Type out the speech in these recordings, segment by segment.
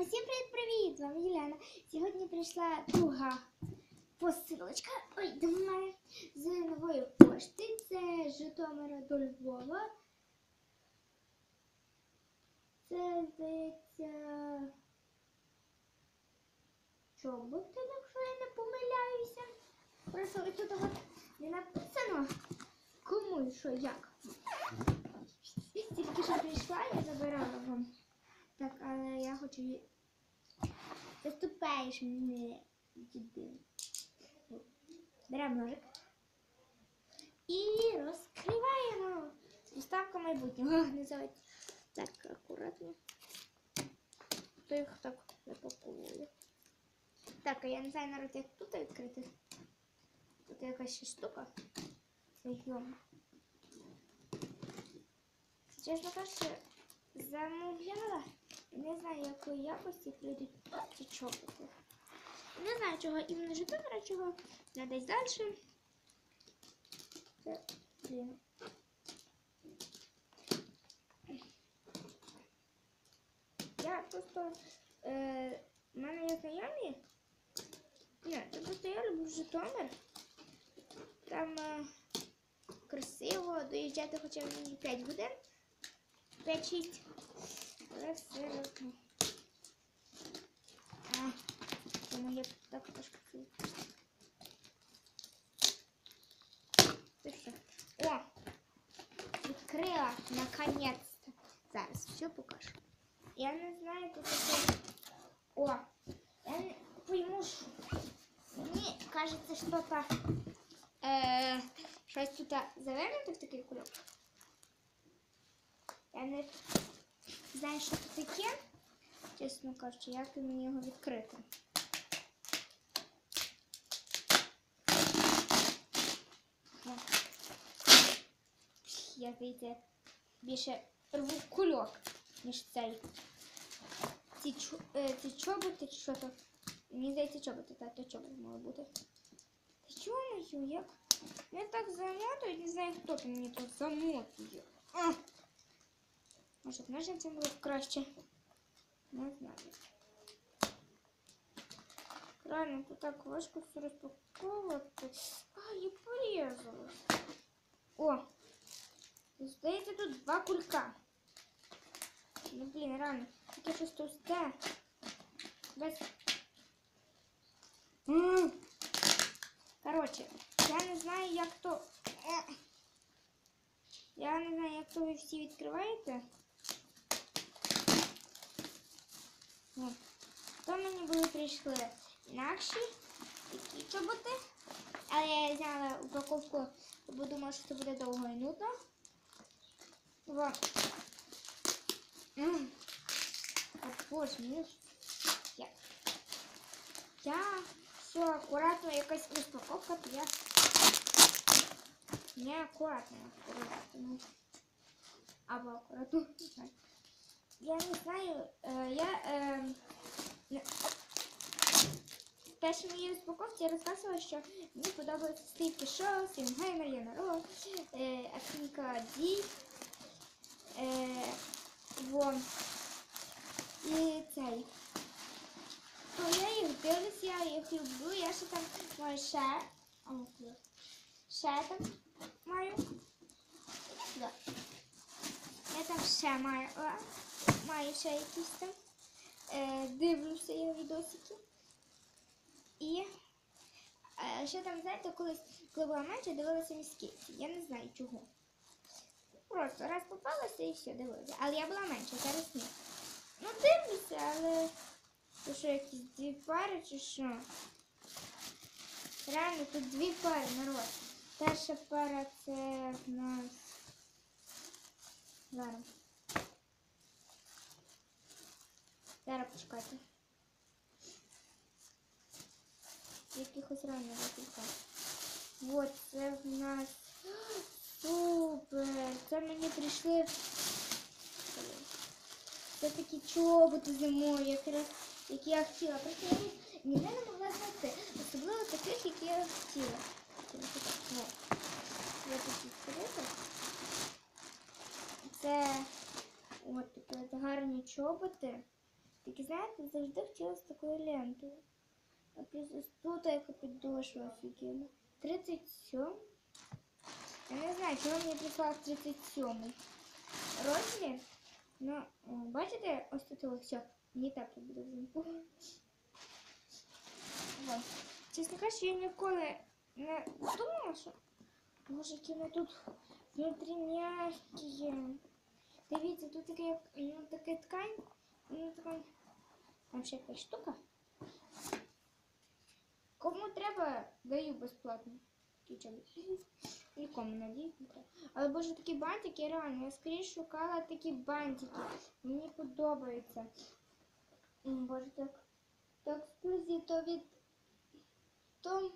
Усім привіт-привіт! З вами Єлена. Сьогодні прийшла друга посилочка ой, до мене з нової пошти. Це з Житомира до Львова. Це, здається, чоботи, якщо я не помиляюся. Просто ось тут не написано кому і що як. Тільки що прийшла, я забирала вам. Так, але я хочу. Заступаєш мене діди. Беремо ножик. І розкриваємо. Доставка майбутнього. Називається. Так, акуратно. То їх так запаковує. Так, а я не знаю навіть, як тут відкрити. Тут якась ще штука. Це йом. Чесно кажучи, замовляла. Не знаю, якої якості прийдуть ці чоботи. Не знаю, чого іменно Житомира, чого не десь далі. Це, блін. Я просто. Е, в мене є знайомі. Ні, це просто я люблю Житомир. Там е, красиво доїжджати хоча б мені 5 годин. 5-6. Одно. А? О! Відкрила наконец-то. Зараз все покажу. Я не знаю, тут таке. О! Я не пойму, що. Мені кажеться, що-то. Е, щось тут завернуто в такий кульок. Я не знаю, що це таке. Чесно кажучи, як мені його відкрити. Я здається, більше рву кульок, ніж цей. Ці, е, ці чоботи чи що то. Мені здається, чоботи, так, то чоботи мали бути. Та чому як? Я так замотую, не знаю, хто мені тут замотує. Може, б б краще. Не знаю. Реально, тут так важко все розпаковувати. А, я порізалась. О! Здається, тут два кулька. Ну, блін, реально. Таке щось товсте. Без... Коротше, я не знаю, як то. Я не знаю, як то ви всі відкриваєте. Ні. То мені були прийшли інакші такі чоботи. Але я взяла упаковку, бо думала, що це буде довго і нудно. Во. М. Боже, мені я. Я все акуратно, якась розпаковка, то я не акуратно акуратно. Або акуратно. Я не знаю, е, я не- в моїй розпаковці я розказувала, що мені подобається Стівки Шоу, Сінгеймер, Янарол, е, Афінка Ді. Е. І цей. То я їх дивлюся, я їх люблю. Я ще там маю ще. Ще там маю. Я там ще маю. Маю ще якісь там. Е, дивлюся я відосики. І е, ще там, знаєте, колись, коли була менше, дивилася міськиці. Я не знаю чого. Просто раз попалася і все, дивилася. Але я була менша, зараз ні. Ну, дивлюся, але то що якісь дві пари чи що? Реально, тут дві пари народ. Перша пара це в нас. Зараз. Зараз почекайте. Якихось реально декілька. Вот, це в нас. Супер! Це мені прийшли. Це такі чоботи зимою, якраз, які я хотіла. Просто я ніде не могла знайти. Особливо таких, які я хотіла. Я такі відкрити. Це от такі гарні чоботи. Такі, знаєте, завжди хотіла з такою лентою. А плюс ось тут яка підошва офігенна. 37. Я не знаю, чого мені прислав 37 розмір. Ну, о, бачите, ось тут ось все. Мені тепло буде взимку. Вот. Чесно кажучи, я ніколи не думала, що Боже, які вони тут внутрі м'які. Дивіться, тут таке, як, ну, така ткань, Ну, така, там ще якась штука. Кому треба, даю безплатно. Нікому треба. Але боже, такі бантики, реально, я скоріше шукала такі бантики. Мені подобається. Боже, так, так ексклюзив, то від то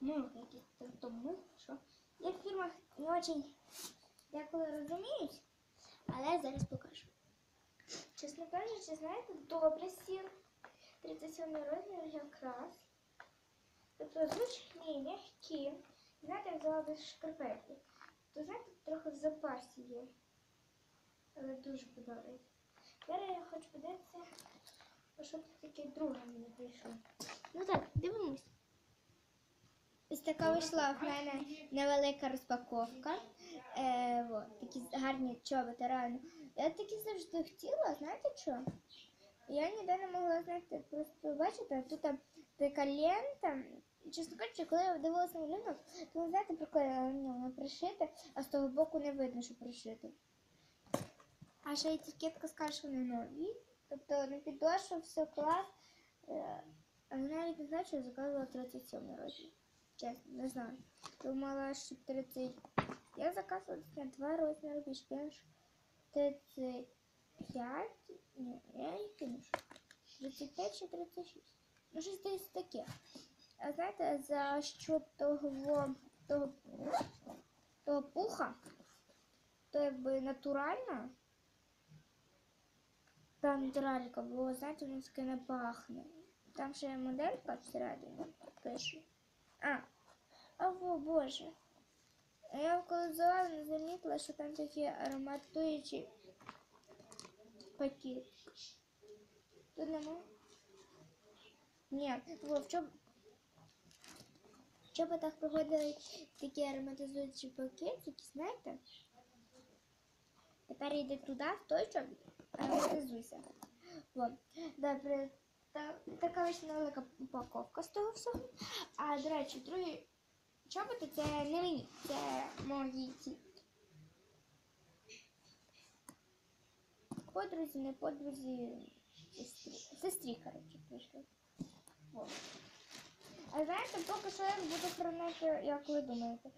ну, якісь там то ми, що. Я в фірмах не очень деколи розуміють, але зараз покажу. Чесно кажучи, знаєте, добре сіл. 37 розмір якраз. Тобто зручні, м'які. Знаєте, я взяла без шкарпетки. То знаєте, трохи в запасі є. Але дуже подобається. Зараз я хочу подивитися, що тут таке друге мені прийшло. Ну так, дивимось. Ось така вийшла в мене невелика розпаковка. Е, вот, такі гарні чоботи, реально. Я такі завжди хотіла, знаєте що? Я ніде не могла знайти. Просто бачите, тут така лента. Чесно кажучи, коли я дивилася на малюнок, то ви знаєте, прикольно на ньому пришити, а з того боку не видно, що пришити. А ще етикетка скаже, що вони нові. Тобто на підошву все клас. Е, навіть не знаю, що я заказувала 37 розмір. Чесно, не знаю. Думала, що 30. Я заказувала на два розміри більше. Я ж 35. Ні, я не кинушу. 35 чи 36. Ну, щось десь таке. А знаєте, за що того, того, того пуха, то якби натуральна. Та натуралька, бо знаєте, воно таке не пахне. Там ще моделька всередині пише. А, о боже. А я коли взяла, не замітила, що там такі ароматуючі пакет. Тут нема? Ні, в чому в чоботах проходили такі ароматизуючі пакетики, знаєте? Тепер йди туди, в той чобіт, ароматизуйся. Вон. Добре, та, така ось невелика упаковка з того всього. А, до речі, другі чоботи це не мені, це мої ці. Подрузі, не подрузі, сестрі. Сестрі, коротше, прийшли. А знаєте, поки що я буду хранити, як ви думаєте.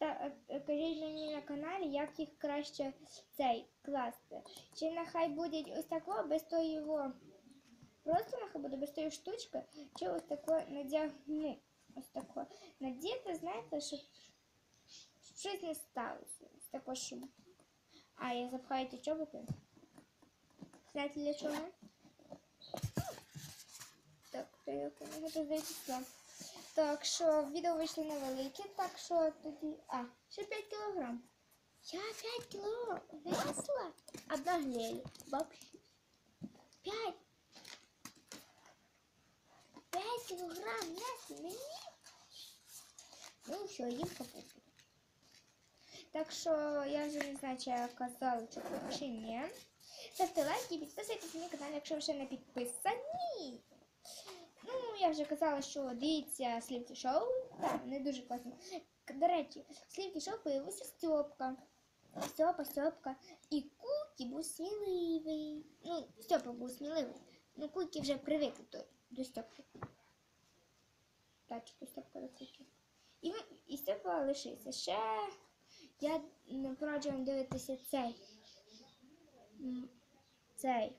Е, Кажіть мені на каналі, як їх краще цей класти. Чи нехай буде ось тако, без тої його. Просто нехай буде без тої штучки, чи ось тако надягну. Ось тако. Надіти, знаєте, щоб щось не сталося. Ось тако, щоб. А, я запхаю ті чоботи. Знаєте для чого? Так, то я здається. Так що відео вийшло невелике, так що тоді. А, ще 5 кілограм. Я 5 кіло. Одна глель. Вообще. 5. 5 кілограм весла мені. Ну все, їм капусту. Так що я вже не знаю, чи я казала, чи, чи ні. Ставте лайки, і підписуйтесь на мій канал, якщо ви ще не підписані. Ну, я вже казала, що дивіться Слівки шоу. Так, не дуже класно. До речі, Слівки шоу появився Стьопка. Стьопа, Стьопка. І Кукі був сміливий. Ну, Стьопа був сміливий. Ну, Кукі вже привик до, до Стьопки. Так, що Стьопка. І, і Стьопа лишився. Ще я пораджу дивитися цей. Цей.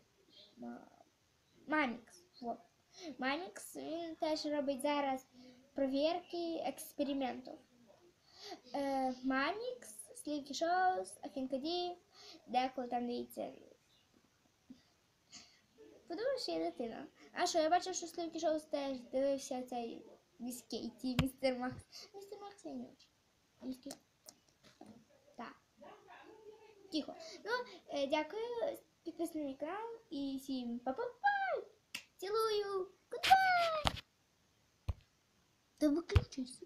Ма- Мамікс. Мамікс він теж робить зараз провірки експериментів. Мамікс, Слівки Шоус, Афінкаді, деколи там дивіться. Подумаєш, я дитина. А що я бачив, що Сливки Шоу теж дивився цей міський ті містер Макс. Містер Макс я не бачу. Так. Тихо. Ну, е, дякую підписаний на канал і всім па-па-па! Цілую! Гудбай! Та виключайся!